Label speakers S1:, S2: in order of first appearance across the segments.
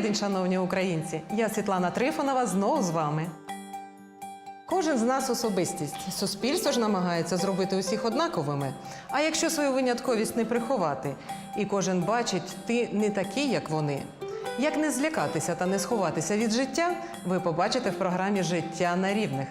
S1: Добрий день, шановні українці! Я Світлана Трифонова знову з вами. Кожен з нас особистість. Суспільство ж намагається зробити усіх однаковими. А якщо свою винятковість не приховати, і кожен бачить, ти не такий, як вони. Як не злякатися та не сховатися від життя, ви побачите в програмі Життя на рівних.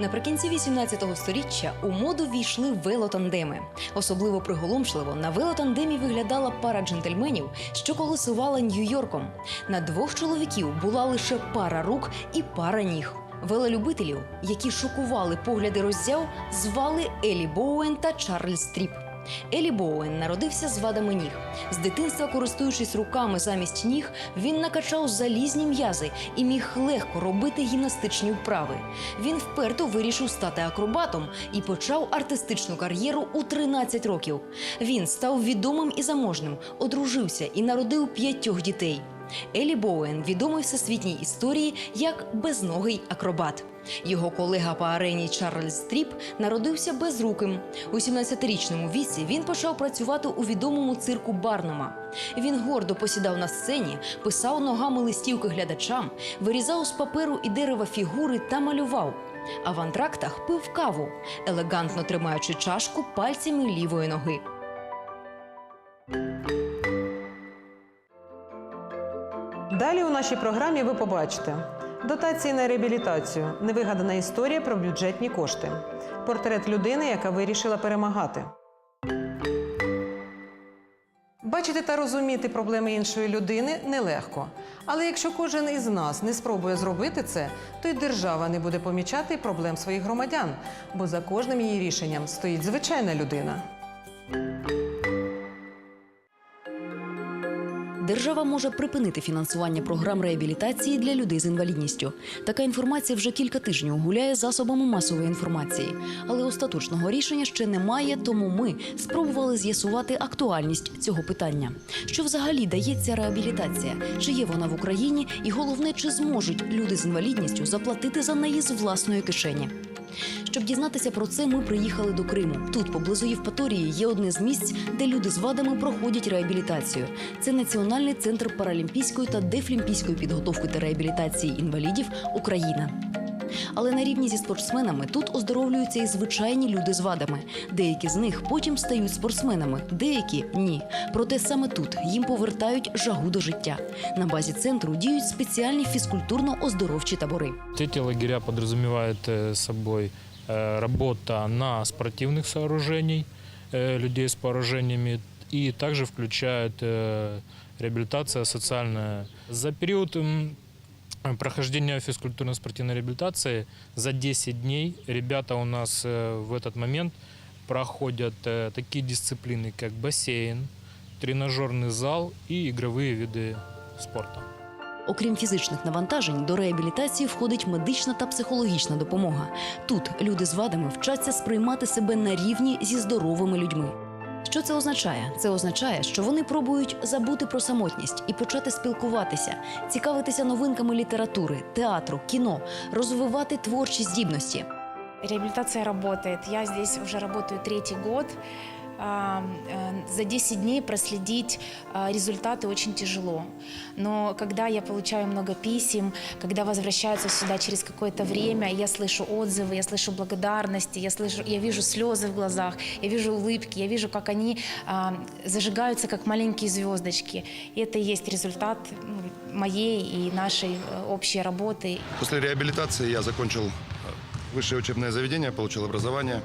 S2: Наприкінці 18-го сторіччя у моду війшли велотандеми. Особливо приголомшливо на велотандемі виглядала пара джентльменів, що колесувала Нью-Йорком. На двох чоловіків була лише пара рук і пара ніг. Велолюбителів, які шокували погляди роззяв, звали Елі Боуен та Чарльз Стріп. Елі Боуен народився з вадами ніг. З дитинства, користуючись руками замість ніг, він накачав залізні м'язи і міг легко робити гімнастичні вправи. Він вперто вирішив стати акробатом і почав артистичну кар'єру у 13 років. Він став відомим і заможним, одружився і народив п'ятьох дітей. Елі Боуен відомий всесвітній історії як безногий акробат. Його колега по арені Чарльз Стріп народився безруким. У 17-річному віці він почав працювати у відомому цирку Барнума. Він гордо посідав на сцені, писав ногами листівки глядачам, вирізав з паперу і дерева фігури та малював. А в антрактах пив каву, елегантно тримаючи чашку пальцями лівої ноги.
S1: Далі у нашій програмі ви побачите дотації на реабілітацію, невигадана історія про бюджетні кошти, портрет людини, яка вирішила перемагати. Бачити та розуміти проблеми іншої людини нелегко. Але якщо кожен із нас не спробує зробити це, то й держава не буде помічати проблем своїх громадян, бо за кожним її рішенням стоїть звичайна людина.
S2: Держава може припинити фінансування програм реабілітації для людей з інвалідністю. Така інформація вже кілька тижнів гуляє засобами масової інформації. Але остаточного рішення ще немає, тому ми спробували з'ясувати актуальність цього питання. Що взагалі дається реабілітація? Чи є вона в Україні? І головне, чи зможуть люди з інвалідністю заплатити за неї з власної кишені? Щоб дізнатися про це, ми приїхали до Криму. Тут, поблизу Євпаторії, є одне з місць, де люди з вадами проходять реабілітацію. Це Національний центр паралімпійської та дефлімпійської підготовки та реабілітації інвалідів Україна. Але на рівні зі спортсменами тут оздоровлюються і звичайні люди з вадами. Деякі з них потім стають спортсменами, деякі ні. Проте саме тут їм повертають жагу до життя. На базі центру діють спеціальні фізкультурно-оздоровчі табори.
S3: Вот Эти лагеря подразумевают э, собой э, работа на спортивных сооружений э, людей с поражениями и также включают э, реабилитация социальная. За период м, прохождения физкультурно-спортивной реабилитации за 10 дней ребята у нас э, в этот момент проходят э, такие дисциплины, как бассейн, тренажерный зал и игровые виды спорта.
S2: Окрім фізичних навантажень, до реабілітації входить медична та психологічна допомога. Тут люди з вадами вчаться сприймати себе на рівні зі здоровими людьми. Що це означає? Це означає, що вони пробують забути про самотність і почати спілкуватися, цікавитися новинками літератури, театру, кіно, розвивати творчі здібності.
S4: Реабилитация работает. Я здесь уже работаю третий год. А, э, За 10 дней проследить а, результаты очень тяжело. Но когда я получаю много писем, когда возвращаются сюда через какое-то время, я слышу отзывы, я слышу благодарности, я, слышу, я вижу слезы в глазах, я вижу улыбки, я вижу, как они а, зажигаются, как маленькие звездочки. И это и есть результат ну, моей и нашей э, общей работы.
S5: После реабилитации я закончил э, высшее учебное заведение, получил образование.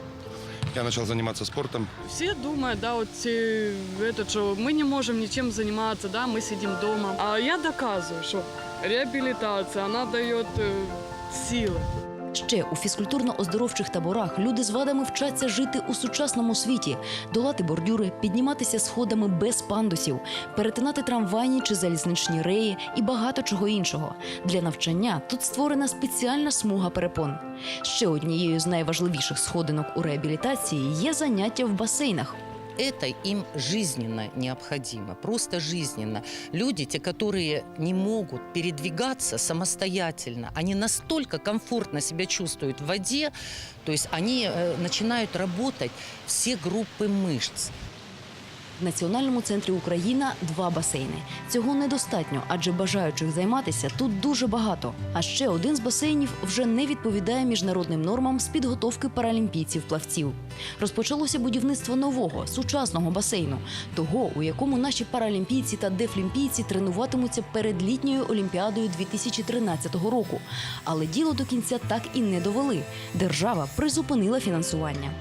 S5: Я начал заниматься спортом.
S6: Все думают, да, вот э, это, что мы не можем ничем заниматься, да, мы сидим дома. А я доказываю, что реабилитация, она дает э, силы.
S2: Ще у фізкультурно-оздоровчих таборах люди з вадами вчаться жити у сучасному світі, долати бордюри, підніматися сходами без пандусів, перетинати трамвайні чи залізничні реї і багато чого іншого. Для навчання тут створена спеціальна смуга перепон. Ще однією з найважливіших сходинок у реабілітації є заняття в басейнах
S7: Это им жизненно необходимо, просто жизненно. Люди, те, которые не могут передвигаться самостоятельно, они настолько комфортно себя чувствуют в воде, то есть они э, начинают работать все группы мышц.
S2: В національному центрі Україна два басейни. Цього недостатньо, адже бажаючих займатися тут дуже багато. А ще один з басейнів вже не відповідає міжнародним нормам з підготовки паралімпійців-плавців. Розпочалося будівництво нового сучасного басейну, того, у якому наші паралімпійці та дефлімпійці тренуватимуться перед літньою олімпіадою 2013 року. Але діло до кінця так і не довели. Держава призупинила фінансування.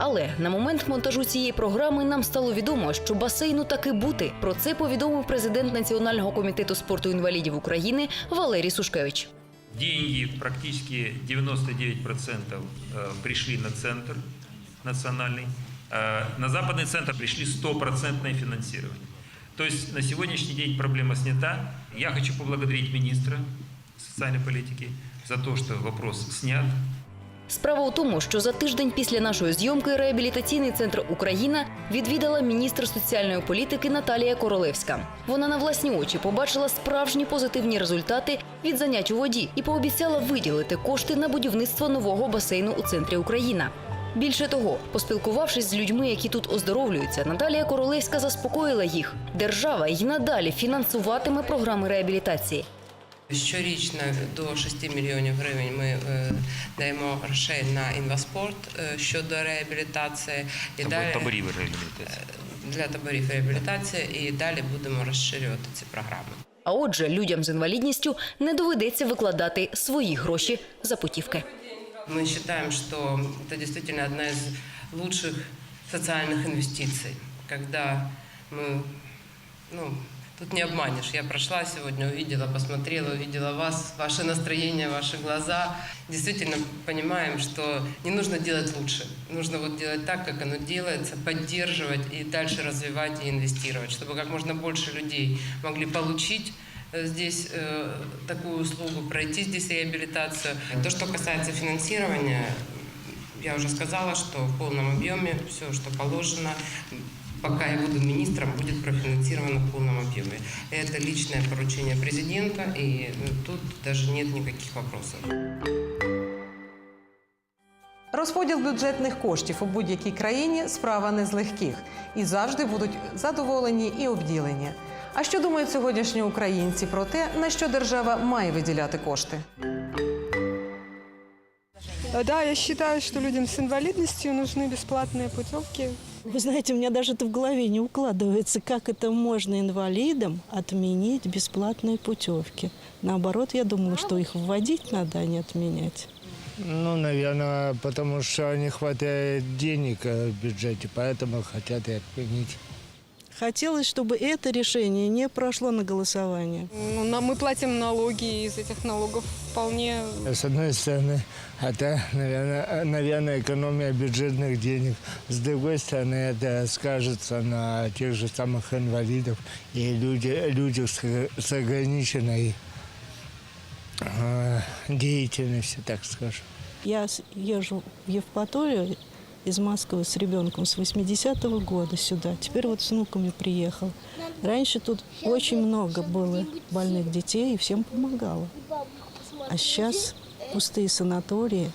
S2: Але на момент монтажу цієї програми нам стало відомо, що басейну таки бути. Про це повідомив президент Національного комітету спорту інвалідів України Валерій Сушкевич.
S8: Деньги практически 99% э, пришли на центр национальный. Э, На западный центр пришли стопроцентное финансирование. То есть на сегодняшний день проблема снята. Я хочу поблагодарить министра социальной политики за то, что вопрос снят.
S2: Справа у тому, що за тиждень після нашої зйомки реабілітаційний центр Україна відвідала міністр соціальної політики Наталія Королевська. Вона на власні очі побачила справжні позитивні результати від занять у воді і пообіцяла виділити кошти на будівництво нового басейну у центрі Україна. Більше того, поспілкувавшись з людьми, які тут оздоровлюються, Наталія Королевська заспокоїла їх. Держава й надалі фінансуватиме програми реабілітації.
S9: Щорічно до 6 мільйонів гривень ми е, даємо грошей на інваспорт е, щодо реабілітації і далі
S8: Таборів реабілітації.
S9: для таборів реабілітації і далі будемо розширювати ці програми.
S2: А отже, людям з інвалідністю не доведеться викладати свої гроші за путівки.
S9: Мы считаем, что это действительно одна из лучших социальных инвестиций, когда мы, ну, тут не обманешь. Я прошла сегодня, увидела, посмотрела, увидела вас, ваше настроение, ваши глаза. Действительно понимаем, что не нужно делать лучше. Нужно вот делать так, как оно делается, поддерживать и дальше развивать и инвестировать, чтобы как можно больше людей могли получить э, здесь э, такую услугу, пройти здесь реабилитацию. То, что касается финансирования, я уже сказала, что в полном объеме все, что положено, пока я буду министром, будет профинансировано в полном объеме. Это личное поручение президента, и э, тут даже нет никаких вопросов.
S1: Розподіл бюджетних коштів у будь-якій країні справа не з легких і завжди будуть задоволені і обділені. А що думають сьогоднішні українці про те, на що держава має виділяти кошти?
S10: Э, Да, я считаю, что людям с инвалидностью нужны бесплатные путевки.
S11: Вы знаете, у меня даже это в голове не укладывается, как это можно инвалидам отменить бесплатные путевки. Наоборот, я думала, что их вводить надо, а не отменять.
S12: Ну, наверное, потому что не хватает денег э, в бюджете, поэтому хотят и отменить.
S11: Хотелось, чтобы это решение не прошло на голосование.
S10: Ну, мы платим налоги, из этих налогов вполне
S12: С одной стороны, это, наверное, э, наверное, экономия бюджетных денег. С другой стороны, это скажется на тех же самых инвалидов и люди, людях с, с ограниченной э, деятельностью, так скажем.
S11: Я с- езжу в Евпаторию из Москвы с ребенком с 80-го года сюда. Теперь вот с внуками приехал. Раньше тут очень много было больных детей и всем помогало. А сейчас пустые санатории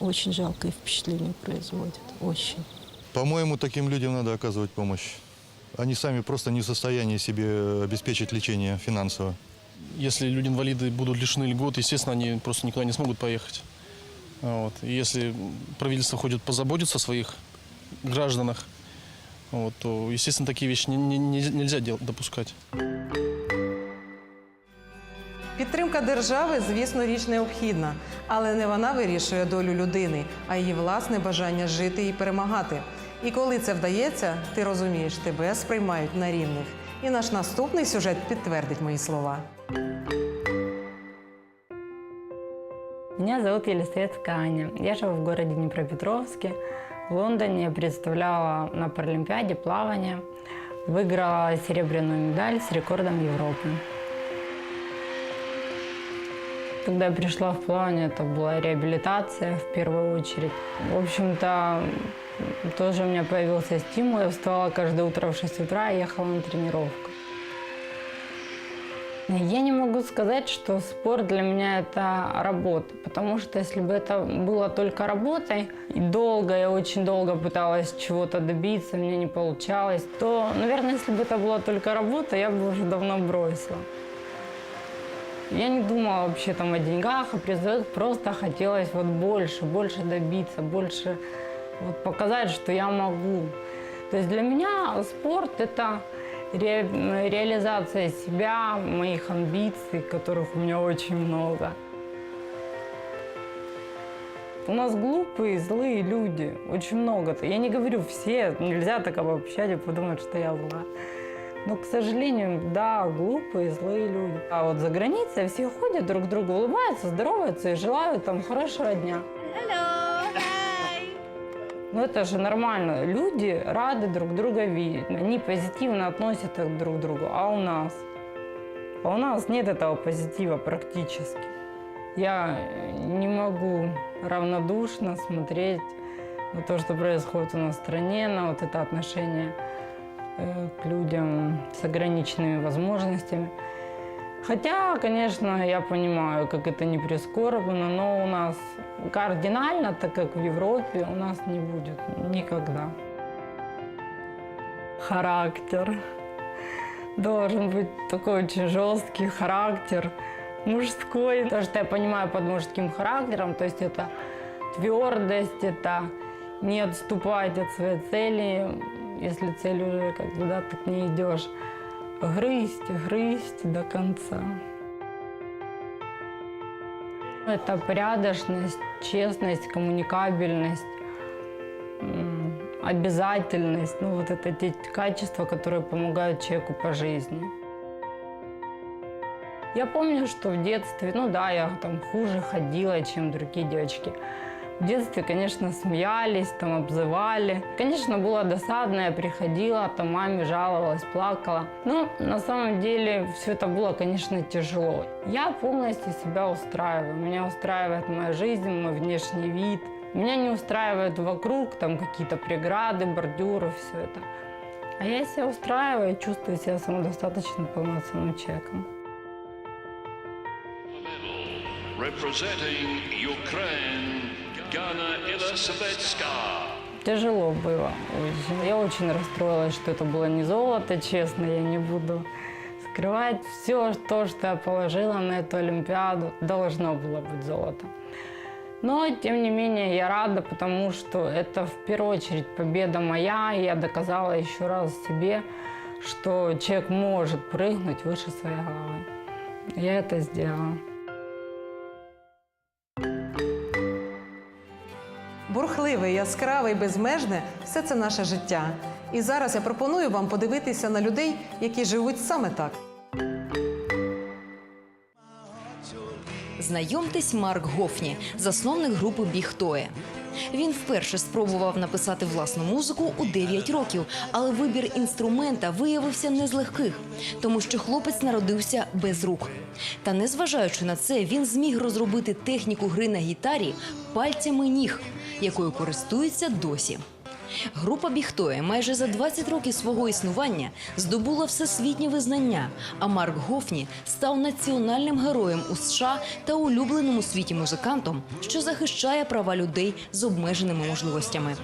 S11: очень жалкое впечатление производят. Очень.
S5: По-моему, таким людям надо оказывать помощь. Они сами просто не в состоянии себе обеспечить лечение финансово.
S13: Если люди-инвалиды будут лишены льгот, естественно, они просто никуда не смогут поехать. Вот. И если правительство хочет позаботиться о своих гражданах, вот, то, естественно, такие вещи не- не- не- нельзя допускать.
S1: Підтримка держави, звісно, річ необхідна, але не вона вирішує долю людини, а її власне бажання жити і перемагати. І коли це вдається, ти розумієш, тебе сприймають на рівних. І наш наступний сюжет підтвердить мої слова.
S14: Меня зовут Елисавета Аня. Я живу в городе Днепропетровске. В Лондоне представляла на Паралимпиаде плавание. Выиграла серебряную медаль с рекордом Европы. Когда я пришла в плавание, это была реабилитация в первую очередь. В общем-то, тоже у меня появился стимул. Я вставала каждое утро в 6 утра и ехала на тренировку. Я не могу сказать, что спорт для меня это работа, потому что если бы это было только работой, и долго, я очень долго пыталась чего-то добиться, мне не получалось, то, наверное, если бы это была только работа, я бы уже давно бросила. Я не думала вообще там о деньгах, о призах, просто хотелось вот больше, больше добиться, больше вот показать, что я могу. То есть для меня спорт – это ре- реализация себя, моих амбиций, которых у меня очень много. У нас глупые, злые люди, очень много. Я не говорю все, нельзя так обобщать и подумать, что я зла. Но, к сожалению, да, глупые, злые люди. А вот за границей все ходят, друг другу улыбаются, здороваются и желают там хорошего дня. Ну это же нормально. Люди рады друг друга видеть. Они позитивно относятся друг к другу. А у нас? А у нас нет этого позитива практически. Я не могу равнодушно смотреть на то, что происходит у нас в стране, на вот это отношение э, к людям с ограниченными возможностями. Хотя, конечно, я понимаю, как это не прискорбно, но у нас кардинально, так как в Европе, у нас не будет никогда. Характер. Должен быть такой очень жесткий характер, мужской. То, что я понимаю под мужским характером, то есть это твердость, это не отступать от своей цели, если цель уже как бы, да, ты к идешь. Грызть, грызть до конца. Это порядочность, честность, коммуникабельность, обязательность. Ну, вот это те качества, которые помогают человеку по жизни. Я помню, что в детстве, ну да, я там хуже ходила, чем другие девочки. В детстве, конечно, смеялись, там обзывали. Конечно, было досадно, я приходила, там маме жаловалась, плакала. Но на самом деле все это было, конечно, тяжело. Я полностью себя устраиваю. Меня устраивает моя жизнь, мой внешний вид. Меня не устраивает вокруг там какие-то преграды, бордюры, все это. А я себя устраиваю чувствую себя самодостаточно полноценным человеком.
S15: Representing Ukraine.
S14: Тяжело было очень. Я очень расстроилась, что это было не золото, честно, я не буду скрывать. Все то, что я положила на эту Олимпиаду, должно было быть золото. Но, тем не менее, я рада, потому что это в первую очередь победа моя, и я доказала еще раз себе, что человек может прыгнуть выше своей головы. Я это сделала.
S1: Бурхливе, яскраве і безмежне все це наше життя. І зараз я пропоную вам подивитися на людей, які живуть саме так.
S2: Знайомтесь Марк Гофні, засновник групи Біхтоє. Він вперше спробував написати власну музику у 9 років, але вибір інструмента виявився не з легких, тому що хлопець народився без рук. Та незважаючи на це, він зміг розробити техніку гри на гітарі пальцями ніг, якою користується досі. Група Біхтоє майже за 20 років свого існування здобула всесвітнє визнання. А Марк Гофні став національним героєм у США та улюбленим у світі музикантом, що захищає права людей з обмеженими можливостями.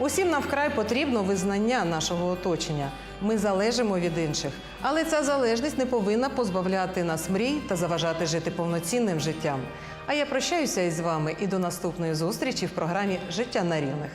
S1: Усім нам вкрай потрібно визнання нашого оточення. Ми залежимо від інших, але ця залежність не повинна позбавляти нас мрій та заважати жити повноцінним життям. А я прощаюся із вами і до наступної зустрічі в програмі Життя на рівних.